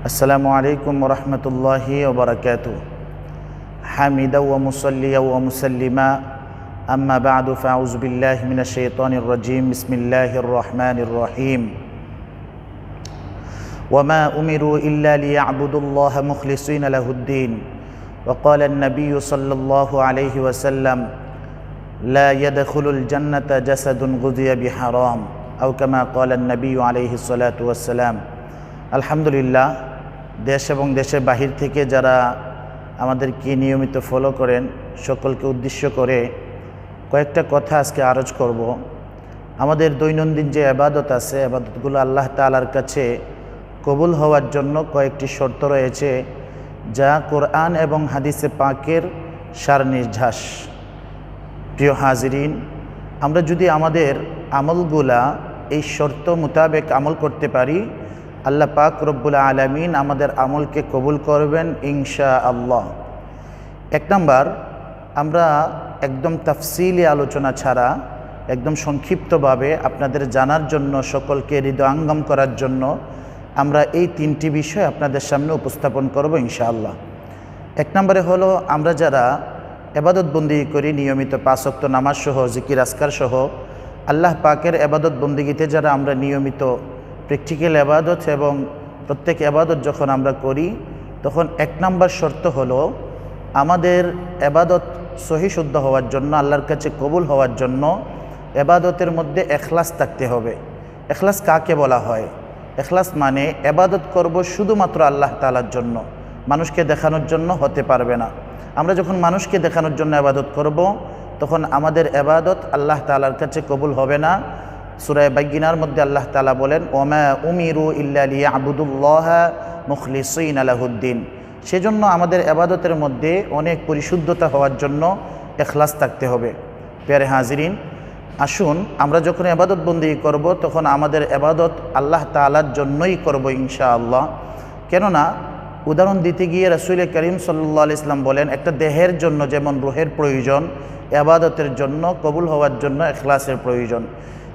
السلام عليكم ورحمة الله وبركاته. حامدا ومصليا ومسلما. أما بعد فأعوذ بالله من الشيطان الرجيم. بسم الله الرحمن الرحيم. وما أمروا إلا ليعبدوا الله مخلصين له الدين. وقال النبي صلى الله عليه وسلم لا يدخل الجنة جسد غذي بحرام أو كما قال النبي عليه الصلاة والسلام. الحمد لله দেশ এবং দেশের বাহির থেকে যারা আমাদেরকে নিয়মিত ফলো করেন, সকলকে উদ্দেশ্য করে কয়েকটা কথা আজকে আরজ করব। আমাদের দৈনন্দিন যে আবাদত আছে, আবাদতগুলো আল্লাহ তালার কাছে কবুল হওয়ার জন্য কয়েকটি শর্ত রয়েছে, যা কোরআন এবং হাদিসে পাকের সার নির্ঝাস প্রিয় হাজিরিন, আমরা যদি আমাদের আমলগুলা এই শর্ত মোতাবেক আমল করতে পারি আল্লাহ পাক রব্বুল আলমিন আমাদের আমলকে কবুল করবেন ইনশা আল্লাহ এক নম্বর, আমরা একদম তাফসিলি আলোচনা ছাড়া, একদম সংক্ষিপ্তভাবে আপনাদের জানার জন্য, সকলকে হৃদয়ঙ্গম করার জন্য আমরা এই তিনটি বিষয় আপনাদের সামনে উপস্থাপন করব ইনশাআল্লাহ। এক নম্বরে হলো, আমরা যারা এবাদত বন্দি করি, নিয়মিত পাঁচক্ত নামাজ সহ, জিকির আসকার সহ, আল্লাহ পাকের এবাদত বন্দিগিতে যারা আমরা নিয়মিত প্র্যাকটিক্যাল এবাদত এবং প্রত্যেক এবাদত যখন আমরা করি, তখন এক নম্বর শর্ত হলো আমাদের এবাদত সহি শুদ্ধ হওয়ার জন্য, আল্লাহর কাছে কবুল হওয়ার জন্য এবাদতের মধ্যে এখলাস থাকতে হবে। এখলাস কাকে বলা হয়? এখলাস মানে এবাদত করব শুধুমাত্র আল্লাহ তালার জন্য, মানুষকে দেখানোর জন্য হতে পারবে না। আমরা যখন মানুষকে দেখানোর জন্য আবাদত করব, তখন আমাদের এবাদত আল্লাহ তালার কাছে কবুল হবে না সুরায় বাইগিনার মধ্যে আল্লাহ তালা বলেন, ওমা উমিরু ইল্লালিয়া আবুদুল্লাহ মুখলিসইন আলাহুদ্দিন সেজন্য আমাদের এবাদতের মধ্যে অনেক পরিশুদ্ধতা হওয়ার জন্য এখলাস থাকতে হবে। পেয়ারে হাজিরিন, আসুন আমরা যখন এবাদত বন্দি করব, তখন আমাদের এবাদত আল্লাহ তালার জন্যই করব ইনশাআল্লাহ। কেননা, উদাহরণ দিতে গিয়ে রসুল করিম সাল্লা ইসলাম বলেন, একটা দেহের জন্য যেমন রুহের প্রয়োজন, এবাদতের জন্য কবুল হওয়ার জন্য এখলাসের প্রয়োজন।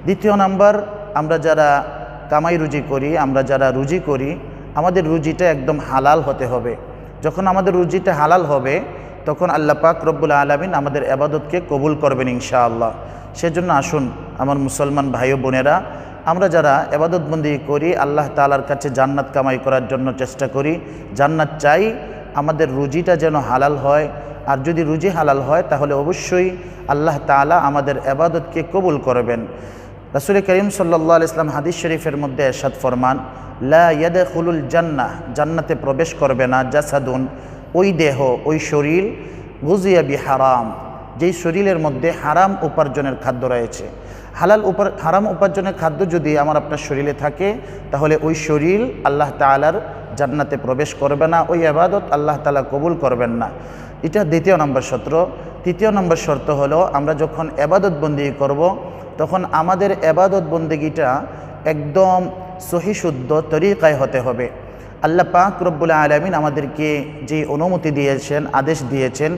দ্বিতীয় নাম্বার, আমরা যারা কামাই রুজি করি, আমরা যারা রুজি করি, আমাদের রুজিটা একদম হালাল হতে হবে। যখন আমাদের রুজিটা হালাল হবে, তখন আল্লাহ পাক রব্বুল আলমিন আমাদের আবাদতকে কবুল করবেন ইনশাআল্লাহ। সেজন্য আসুন, আমার মুসলমান ভাই বোনেরা, আমরা যারা এবাদতবন্দি করি, আল্লাহ তালার কাছে জান্নাত কামাই করার জন্য চেষ্টা করি। জান্নাত চাই, আমাদের রুজিটা যেন হালাল হয়। আর যদি রুজি হালাল হয়, তাহলে অবশ্যই আল্লাহ তালা আমাদের এবাদতকে কবুল করবেন। রাসুল করিম সাল্লা ইসলাম হাদিস শরীফের মধ্যে এরশাদ ফরমান, লা ইয়াদে খুলুল জান্নাহ জান্নাতে প্রবেশ করবে না, জাসাদুন, ওই দেহ, ওই শরীর গুজিয়া বি হারাম, যেই শরীরের মধ্যে হারাম উপার্জনের খাদ্য রয়েছে। হালাল উপার, হারাম উপার্জনের খাদ্য যদি আমার আপনার শরীরে থাকে, তাহলে ওই শরীর আল্লাহ তালার জান্নাতে প্রবেশ করবে না, ওই আবাদত আল্লাহ তালা কবুল করবেন না। এটা দ্বিতীয় নম্বর শর্ত তৃতীয় নম্বর শর্ত হলো, আমরা যখন এবাদত বন্দি করব তখন আমাদের এবাদত বন্দিগিটা একদম সহিশুদ্ধ তরিকায় হতে হবে। আল্লাহ পাক রব্বুল আলমিন আমাদেরকে যে অনুমতি দিয়েছেন, আদেশ দিয়েছেন,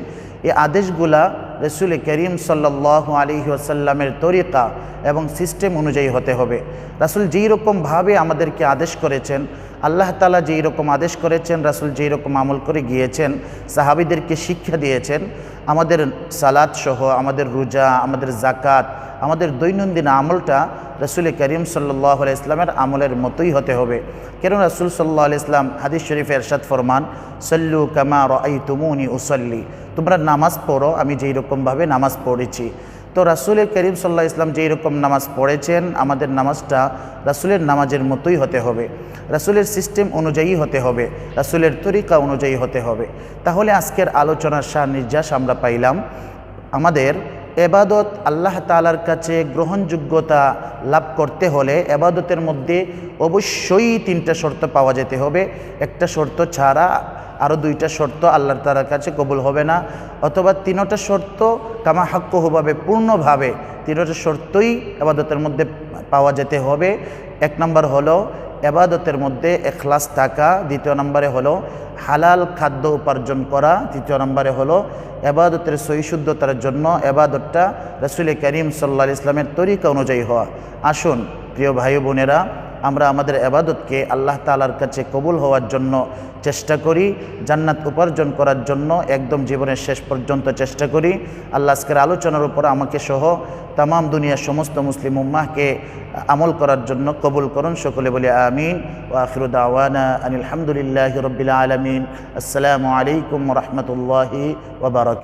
এই আদেশগুলা রসুল করিম সাল্লাহ আলী আসাল্লামের তরিকা এবং সিস্টেম অনুযায়ী হতে হবে। রাসুল যেই রকমভাবে আমাদেরকে আদেশ করেছেন, আল্লাহ তালা যেই রকম আদেশ করেছেন, রাসুল যেই রকম আমল করে গিয়েছেন, সাহাবিদেরকে শিক্ষা দিয়েছেন, আমাদের সালাদ সহ, আমাদের রোজা, আমাদের জাকাত আমাদের দৈনন্দিন আমলটা রসুল করিম সাল্লাহ ইসলামের আমলের মতোই হতে হবে। কেন রসুল সাল্লাহ ইসলাম হাদিস শরীফ এরশাদ ফরমান, সল্লু কামা রাই তুমুনি উসল্লি তোমরা নামাজ পড়ো, আমি যেই রকমভাবে নামাজ পড়েছি। তো রাসুল করিম সাল্লাহ ইসলাম যেই রকম নামাজ পড়েছেন, আমাদের নামাজটা রাসুলের নামাজের মতোই হতে হবে। রাসুলের সিস্টেম অনুযায়ী হতে হবে, রাসুলের তরিকা অনুযায়ী হতে হবে। তাহলে আজকের আলোচনার সার নির্যাস আমরা পাইলাম। আমাদের এবাদত আল্লাহ তালার কাছে গ্রহণযোগ্যতা লাভ করতে হলে এবাদতের মধ্যে অবশ্যই তিনটা শর্ত পাওয়া যেতে হবে। একটা শর্ত ছাড়া আরও দুইটা শর্ত আল্লাহ তালার কাছে কবুল হবে না। অথবা তিনোটা শর্ত কামা পূর্ণভাবে তিনোটা শর্তই এবাদতের মধ্যে পাওয়া যেতে হবে। এক নম্বর হলো এবাদতের মধ্যে এখলাস থাকা। দ্বিতীয় নম্বরে হলো হালাল খাদ্য উপার্জন করা তৃতীয় নম্বরে হলো এবাদতের সহিশুদ্ধতার জন্য এবাদতটা রসুল করিম সাল্লা ইসলামের তরিকা অনুযায়ী হওয়া। আসুন, প্রিয় ভাই বোনেরা আমরা আমাদের আবাদতকে আল্লাহ তালার কাছে কবুল হওয়ার জন্য চেষ্টা করি, জান্নাত উপার্জন করার জন্য একদম জীবনের শেষ পর্যন্ত চেষ্টা করি। আল্লাহ আজকের আলোচনার উপর আমাকে সহ তাম দুনিয়ার সমস্ত মুসলিম উম্মাহকে আমল করার জন্য কবুল করুন, সকলে বলে আমিন। ও আখিরুদ আওয়ানা আনিল হামদুলিল্লাহ রবিল আলমিন। আসসালামু আলাইকুম রহমতুল্লাহি ওবরাক